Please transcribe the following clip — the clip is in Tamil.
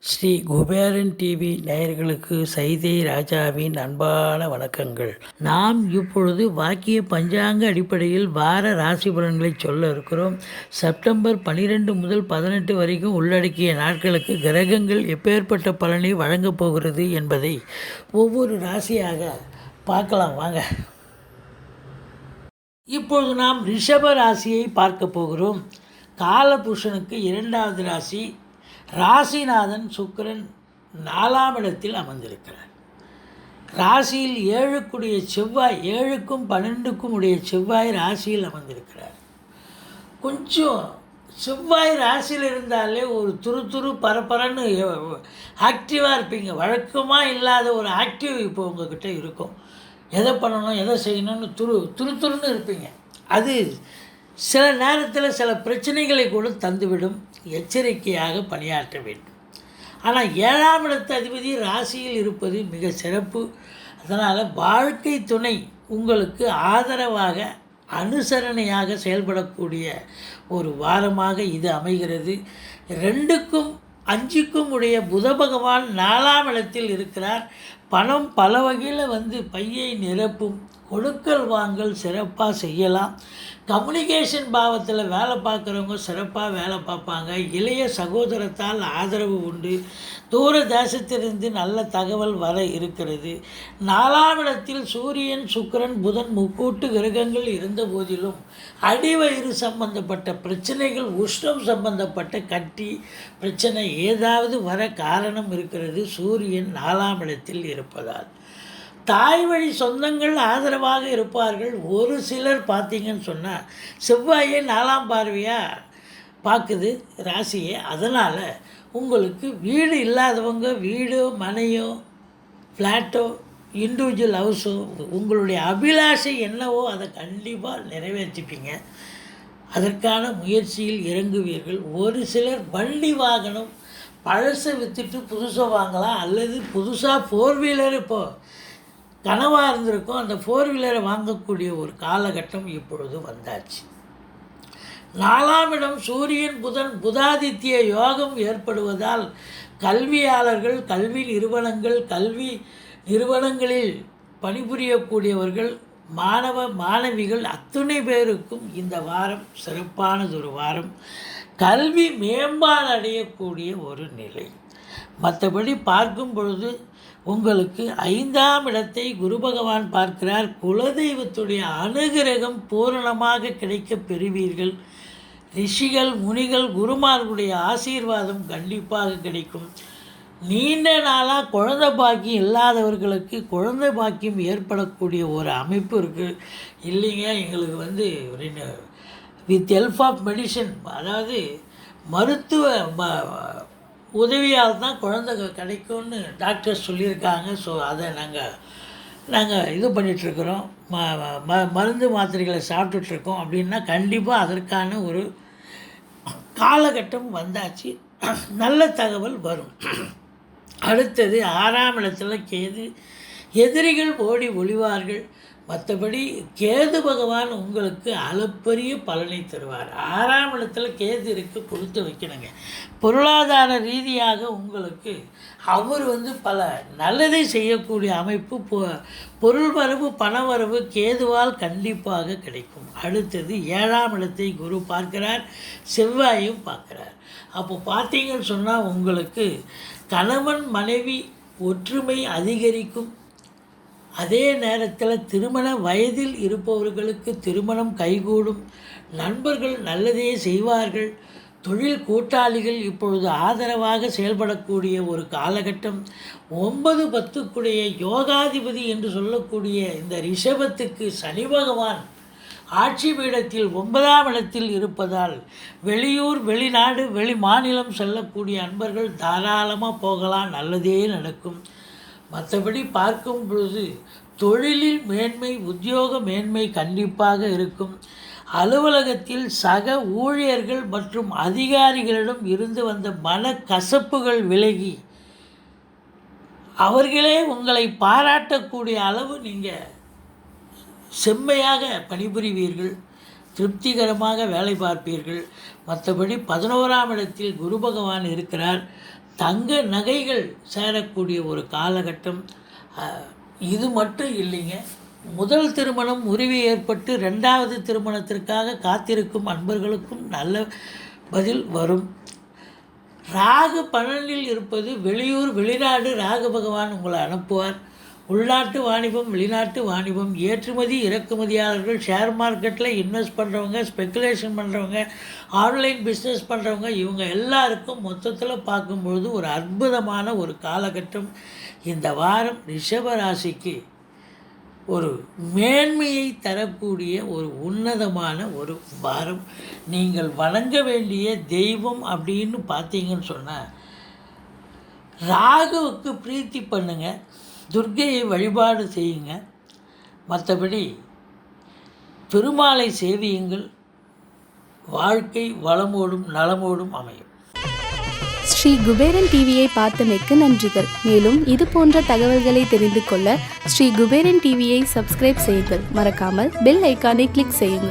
ஸ்ரீ குபேரன் டிவி நேயர்களுக்கு சைதை ராஜாவின் அன்பான வணக்கங்கள். நாம் இப்பொழுது வாக்கிய பஞ்சாங்க அடிப்படையில் வார ராசி பலன்களை சொல்ல இருக்கிறோம். செப்டம்பர் பன்னிரெண்டு முதல் பதினெட்டு வரைக்கும் உள்ளடக்கிய நாட்களுக்கு கிரகங்கள் எப்பேற்பட்ட பலனை வழங்கப் போகிறது என்பதை ஒவ்வொரு ராசியாக பார்க்கலாம். வாங்க. இப்பொழுது நாம் ரிஷப ராசியை பார்க்க போகிறோம். காலபுருஷனுக்கு இரண்டாவது ராசி ராசிநாதன் சுக்கிரன் நாலாம் இடத்தில் அமர்ந்திருக்கிறார். ராசியில் ஏழுக்குடைய செவ்வாய் ஏழுக்கும் பன்னெண்டுக்கும் உடைய செவ்வாய் ராசியில் அமர்ந்திருக்கிறார். கொஞ்சம் செவ்வாய் ராசியில் இருந்தாலே ஒரு துரு துரு பரபரன்னு ஆக்டிவாக இருப்பீங்க. வழக்கமாக இல்லாத ஒரு ஆக்டிவ் இப்போ உங்ககிட்ட இருக்கும். எதை பண்ணணும் எதை செய்யணும்னு துரு துரு துருன்னு இருப்பீங்க. அது சில நேரத்தில் சில பிரச்சனைகளை கூட தந்துவிடும். எச்சரிக்கையாக பணியாற்ற வேண்டும். ஆனால் ஏழாம் இடத்து அதிபதி ராசியில் இருப்பது மிக சிறப்பு. அதனால் வாழ்க்கை துணை உங்களுக்கு ஆதரவாக அனுசரணையாக செயல்படக்கூடிய ஒரு வாரமாக இது அமைகிறது. ரெண்டுக்கும் அஞ்சுக்கும் உடைய புத பகவான் நாலாம் இடத்தில் இருக்கிறார். பணம் பல வகையில் வந்து பையை நிரப்பும். கொடுக்கல் வாங்கல் சிறப்பாக செய்யலாம். கம்யூனிகேஷன் பாவத்தில் வேலை பார்க்குறவங்க சிறப்பாக வேலை பார்ப்பாங்க. இளைய சகோதரத்தால் ஆதரவு உண்டு. தூர தேசத்திலிருந்து நல்ல தகவல் வர இருக்கிறது. நாலாவிடத்தில் சூரியன் சுக்கிரன் புதன் முக்கூட்டு கிரகங்கள் இருந்த போதிலும் அடிவயிறு சம்பந்தப்பட்ட பிரச்சனைகள் உஷ்ணம் சம்பந்தப்பட்ட கட்டி பிரச்சனை ஏதாவது வர காரணம் இருக்கிறது. சூரியன் நாலாம் இடத்தில் இருப்பதால். தாய் வழி சொந்தங்கள் ஆதரவாக இருப்பார்கள். ஒரு சிலர் பார்த்தீங்கன்னு சொன்னால் செவ்வாயே நாலாம் பார்வையாக பார்க்குது ராசியை. அதனால் உங்களுக்கு வீடு இல்லாதவங்க வீடோ மனையோ ஃப்ளாட்டோ இண்டிவிஜுவல் ஹவுஸோ உங்களுடைய அபிலாஷை என்னவோ அதை கண்டிப்பாக நிறைவேற்றிப்பீங்க. அதற்கான முயற்சியில் இறங்குவீர்கள். ஒரு சிலர் வண்டி வாகனம் பழசை விற்றுட்டு புதுசாக வாங்கலாம் அல்லது புதுசாக ஃபோர் வீலர் இப்போது கனவாக இருந்திருக்கும். அந்த ஃபோர் வீலரை வாங்கக்கூடிய ஒரு காலகட்டம் இப்பொழுது வந்தாச்சு. நாலாம் இடம் சூரியன் புதன் புதாதித்ய யோகம் ஏற்படுவதால் கல்வியாளர்கள் கல்வி நிறுவனங்கள் கல்வி நிறுவனங்களில் பணிபுரியக்கூடியவர்கள் மாணவ மாணவிகள் அத்துணை பேருக்கும் இந்த வாரம் சிறப்பானதொரு வாரம். கல்வி மேம்பாடு அடையக்கூடிய ஒரு நிலை. மற்றபடி பார்க்கும் பொழுது உங்களுக்கு ஐந்தாம் இடத்தை குரு பகவான் பார்க்கிறார். குலதெய்வத்துடைய அனுகிரகம் பூரணமாக கிடைக்கப் பெறுவீர்கள். ரிஷிகள் முனிகள் குருமார்களுடைய ஆசீர்வாதம் கண்டிப்பாக கிடைக்கும். நீண்ட நாளாக குழந்தை பாக்கியம் இல்லாதவர்களுக்கு குழந்தை பாக்கியம் ஏற்படக்கூடிய ஒரு அமைப்பு இருக்குது இல்லைங்க எங்களுக்கு வந்து வித் ஹெல்ப் ஆஃப் மெடிசன் அதாவது மருத்துவ ம- உதவியால் தான் குழந்தை கிடைக்கும்னு டாக்டர் சொல்லியிருக்காங்க. ஸோ அதை நாங்கள் நாங்கள் இது பண்ணிகிட்ருக்குறோம் ம ம மருந்து மாத்திரைகளை சாப்பிட்டுட்ருக்கோம் அப்படின்னா கண்டிப்பாக அதற்கான ஒரு காலகட்டம் வந்தாச்சு. நல்ல தகவல் வரும். அடுத்தது ஆறாம் இடத்துல கேது எதிரிகள் ஓடி ஒளிவார்கள். மற்றபடி கேது பகவான் உங்களுக்கு அளப்பரிய பலனை தருவார். ஆறாம் இடத்துல கேது இருக்கு கொடுத்து வைக்கணுங்க. பொருளாதார ரீதியாக உங்களுக்கு அவர் வந்து பல நல்லதை செய்யக்கூடிய அமைப்பு பொ- பொருள் வரவு பண வரவு கேதுவால் கண்டிப்பாக கிடைக்கும். அடுத்தது ஏழாம் இடத்தை குரு பார்க்கிறார் செவ்வாயும் பார்க்கிறார். அப்போ பார்த்தீங்கன்னு சொன்னால் உங்களுக்கு கணவன் மனைவி ஒற்றுமை அதிகரிக்கும் அதே நேரத்தில் திருமண வயதில் இருப்பவர்களுக்கு திருமணம் கைகூடும். நண்பர்கள் நல்லதே செய்வார்கள். தொழில் கூட்டாளிகள் இப்பொழுது ஆதரவாக செயல்படக்கூடிய ஒரு காலகட்டம். ஒன்பது பத்துக்குடைய யோகாதிபதி என்று சொல்லக்கூடிய இந்த ரிஷபத்துக்கு சனி பகவான் ஆட்சி பீடத்தில் ஒன்பதாம் இடத்தில் இருப்பதால் வெளியூர் வெளிநாடு வெளி மாநிலம் செல்லக்கூடிய அன்பர்கள் தாராளமாக போகலாம். நல்லதே நடக்கும். மற்றபடி பார்க்கும் பொழுது தொழிலில் மேன்மை உத்தியோக மேன்மை கண்டிப்பாக இருக்கும். அலுவலகத்தில் சக ஊழியர்கள் மற்றும் அதிகாரிகளிடம் இருந்து வந்த மனக்கசப்புகள் விலகி அவர்களே உங்களை பாராட்டக்கூடிய அளவு நீங்கள் செம்மையாக பணிபுரிவீர்கள். திருப்திகரமாக வேலை பார்ப்பீர்கள். மற்றபடி பதினோராம் இடத்தில் குரு பகவான் இருக்கிறார். தங்க நகைகள் சேரக்கூடிய ஒரு காலகட்டம் இது மட்டும் இல்லைங்க. முதல் திருமணம் முறிவு ஏற்பட்டு ரெண்டாவது திருமணத்திற்காக காத்திருக்கும் அன்பர்களுக்கும் நல்ல பதில் வரும். ராகு பலனில் இருப்பது வெளியூர் வெளிநாடு ராகு பகவான் உங்களை அனுப்புவார். உள்நாட்டு வாணிபம் வெளிநாட்டு வாணிபம் ஏற்றுமதி இறக்குமதியாளர்கள் ஷேர் மார்க்கெட்டில் இன்வெஸ்ட் பண்ணுறவங்க ஸ்பெக்குலேஷன் பண்ணுறவங்க ஆன்லைன் பிஸ்னஸ் பண்ணுறவங்க இவங்க எல்லாருக்கும் மொத்தத்தில் பார்க்கும்பொழுது ஒரு அற்புதமான ஒரு காலகட்டம். இந்த வாரம் ரிஷபராசிக்கு ஒரு மேன்மையை தரக்கூடிய ஒரு உன்னதமான ஒரு வாரம். நீங்கள் வணங்க வேண்டிய தெய்வம் அப்படின்னு பார்த்தீங்கன்னு சொன்னால் ராகுவுக்கு பிரீத்தி பண்ணுங்கள் துர்க்கையை வழிபாடு செய்யுங்க. மற்றபடி பெருமாளை சேவியுங்கள். வாழ்க்கை வளமோடும் நலமோடும் அமையும். ஸ்ரீ குபேரன் டிவியை பார்த்தமைக்கு நன்றிகள். மேலும் இது போன்ற தகவல்களை தெரிந்து கொள்ள ஸ்ரீ குபேரன் டிவியை சப்ஸ்கிரைப் செய்யுங்கள். மறக்காமல் பெல் ஐக்கானை கிளிக் செய்யுங்கள்.